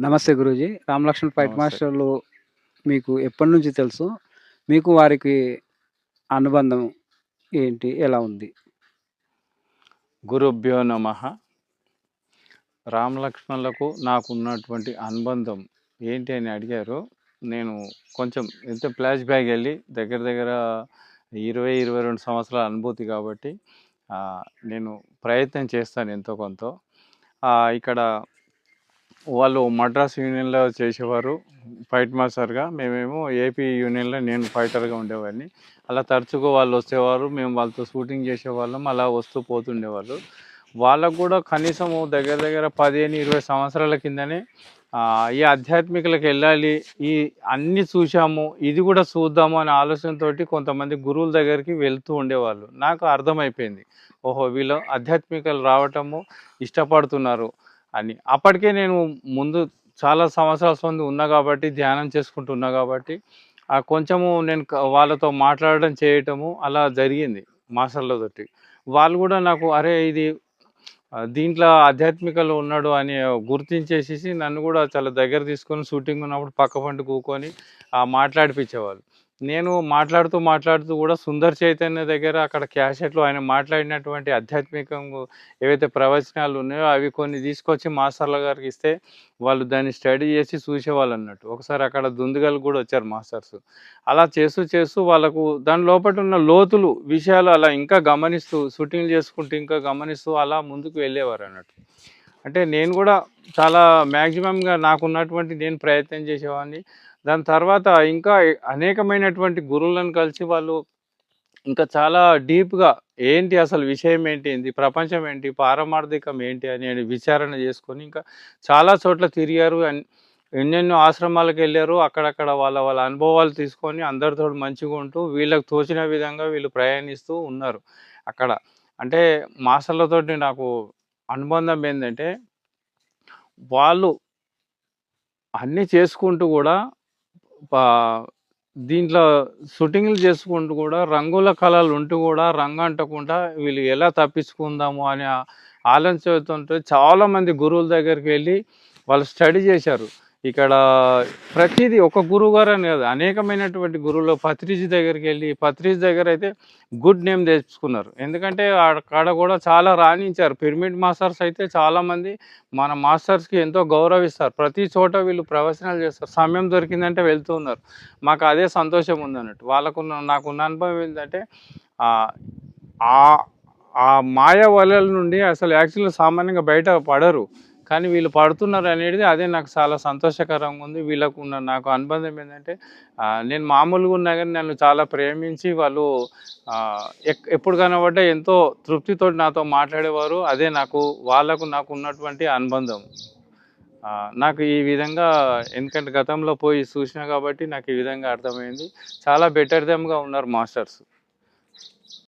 నమస్తే గురూజీ. రామలక్ష్మణ్ ఫైట్. మాస్టర్లు మీకు ఎప్పటి నుంచి తెలుసు? మీకు వారికి అనుబంధం ఏంటి? ఎలా ఉంది? గురుభ్యో నమ. రామలక్ష్మణులకు నాకు ఉన్నటువంటి అనుబంధం ఏంటి అని అడిగారు. నేను కొంచెం ఎంత ఫ్లాష్ బ్యాక్ వెళ్ళి దగ్గర దగ్గర ఇరవై ఇరవై రెండు సంవత్సరాల అనుభూతి కాబట్టి నేను ప్రయత్నం చేస్తాను ఎంతో కొంత. ఇక్కడ వాళ్ళు మద్రాస్ యూనియన్లో చేసేవారు ఫైట్ మాస్టర్గా. మేమేమో ఏపీ యూనియన్లో నేను ఫైటర్గా ఉండేవాడిని. అలా తరచుగా వాళ్ళు వచ్చేవారు మేము వాళ్ళతో షూటింగ్ చేసేవాళ్ళం అలా వస్తూ పోతుండేవాళ్ళు. వాళ్ళకు కూడా కనీసం దగ్గర దగ్గర పదిహేను ఇరవై సంవత్సరాల కిందనే ఈ ఆధ్యాత్మికలకు వెళ్ళాలి ఈ అన్నీ చూసాము ఇది కూడా చూద్దాము అనే ఆలోచనతోటి కొంతమంది గురువుల దగ్గరికి వెళ్తూ ఉండేవాళ్ళు. నాకు అర్థమైపోయింది. ఓహో వీళ్ళు ఆధ్యాత్మికలు రావటము ఇష్టపడుతున్నారు. అని. అప్పటికే నేను ముందు చాలా సంవత్సరాల ముందు ఉన్నా కాబట్టి ధ్యానం చేసుకుంటున్నా కాబట్టి ఆ కొంచెము నేను వాళ్ళతో మాట్లాడడం చేయటము అలా జరిగింది మాస్టర్లతోటి వాళ్ళు కూడా నాకు అరే ఇది దీంట్లో ఆధ్యాత్మికలో ఉన్నాడు అని గుర్తించేసేసి నన్ను కూడా చాలా దగ్గర తీసుకొని షూటింగ్ ఉన్నప్పుడు పక్క పంట కూకొని ఆ, మాట్లాడిపించేవాళ్ళు నేను మాట్లాడుతూ మాట్లాడుతూ కూడా సుందర్ చైతన్య దగ్గర అక్కడ క్యాసెట్లో ఆయన మాట్లాడినటువంటి ఆధ్యాత్మికం ఏవైతే ప్రవచనాలు ఉన్నాయో అవి కొన్ని తీసుకొచ్చి మాస్టర్ల గారికి ఇస్తే వాళ్ళు దాన్ని స్టడీ చేసి చూసేవాళ్ళు అన్నట్టు. ఒకసారి అక్కడ దుందుగలు కూడా వచ్చారు మాస్టర్స్. అలా చేస్తూ చేస్తూ వాళ్ళకు దాని లోపల ఉన్న లోతులు విషయాలు అలా ఇంకా గమనిస్తూ షూటింగ్లు చేసుకుంటూ ఇంకా గమనిస్తూ అలా ముందుకు వెళ్ళేవారు అన్నట్టు. అంటే నేను కూడా చాలా మ్యాక్సిమంగా నాకున్నటువంటి నేను ప్రయత్నం చేసేవాడిని. దాని తర్వాత ఇంకా అనేకమైనటువంటి గురువులను కలిసి వాళ్ళు ఇంకా చాలా డీప్గా ఏంటి అసలు విషయం ఏంటి ఏంటి ప్రపంచం ఏంటి పారమార్థికం ఏంటి అని విచారణ చేసుకొని ఇంకా చాలా చోట్ల తిరిగారు. ఎన్నెన్నో ఆశ్రమాలకు వెళ్ళారు. అక్కడక్కడ వాళ్ళ వాళ్ళ అనుభవాలు తీసుకొని అందరితో మంచిగా ఉంటూ వీళ్ళకి తోచిన విధంగా వీళ్ళు ప్రయాణిస్తూ ఉన్నారు అక్కడ. అంటే మాస్టర్లతోటి నాకు అనుబంధం ఏంటంటే వాళ్ళు అన్నీ చేసుకుంటూ కూడా దీంట్లో షూటింగ్లు చేసుకుంటూ కూడా రంగుల కళలు ఉంటూ కూడా రంగు అంటకుండా వీళ్ళు ఎలా తప్పించుకుందాము అని ఆ- ఆలోచనతో చాలా గురువుల దగ్గరికి వెళ్ళి వాళ్ళు స్టడీ చేశారు. ఇక్కడ ప్రతిదీ ఒక గురువు గారు అని కాదు అనేకమైనటువంటి గురువులు. పత్రిజీ దగ్గరికి వెళ్ళి పత్రిజీ దగ్గర అయితే గుడ్ నేమ్ తెచ్చుకున్నారు. ఎందుకంటే అక్కడ కూడా చాలా రాణించారు. పిరమిడ్ మాస్టర్స్ అయితే చాలామంది మన మాస్టర్స్కి ఎంతో గౌరవిస్తారు. ప్రతి చోట వీళ్ళు ప్రవచనాలు చేస్తారు. సమయం దొరికిందంటే వెళ్తూ ఉన్నారు. మాకు అదే సంతోషం ఉంది అన్నట్టు. వాళ్ళకున్న నాకున్న అనుభవం ఏంటంటే ఆ ఆ- ఆ మాయ వలల నుండి అసలు యాక్చువల్గా సామాన్యంగా బయట పడరు. కానీ వీళ్ళు పడుతున్నారు అనేది అదే నాకు చాలా సంతోషకరంగా ఉంది. వీళ్ళకు ఉన్న నాకు అనుబంధం ఏంటంటే నేను మామూలుగా ఉన్నా కానీ నన్ను చాలా ప్రేమించి వాళ్ళు ఎక్- ఎప్పుడు కనబడ్డా ఎంతో తృప్తితో నాతో మాట్లాడేవారు. అదే నాకు వాళ్ళకు నాకు ఉన్నటువంటి అనుబంధం. నాకు ఈ విధంగా ఎందుకంటే గతంలో పోయి చూసినా కాబట్టి నాకు ఈ విధంగా అర్థమైంది. చాలా బెటర్ దెమ్గా ఉన్నారు మాస్టర్స్.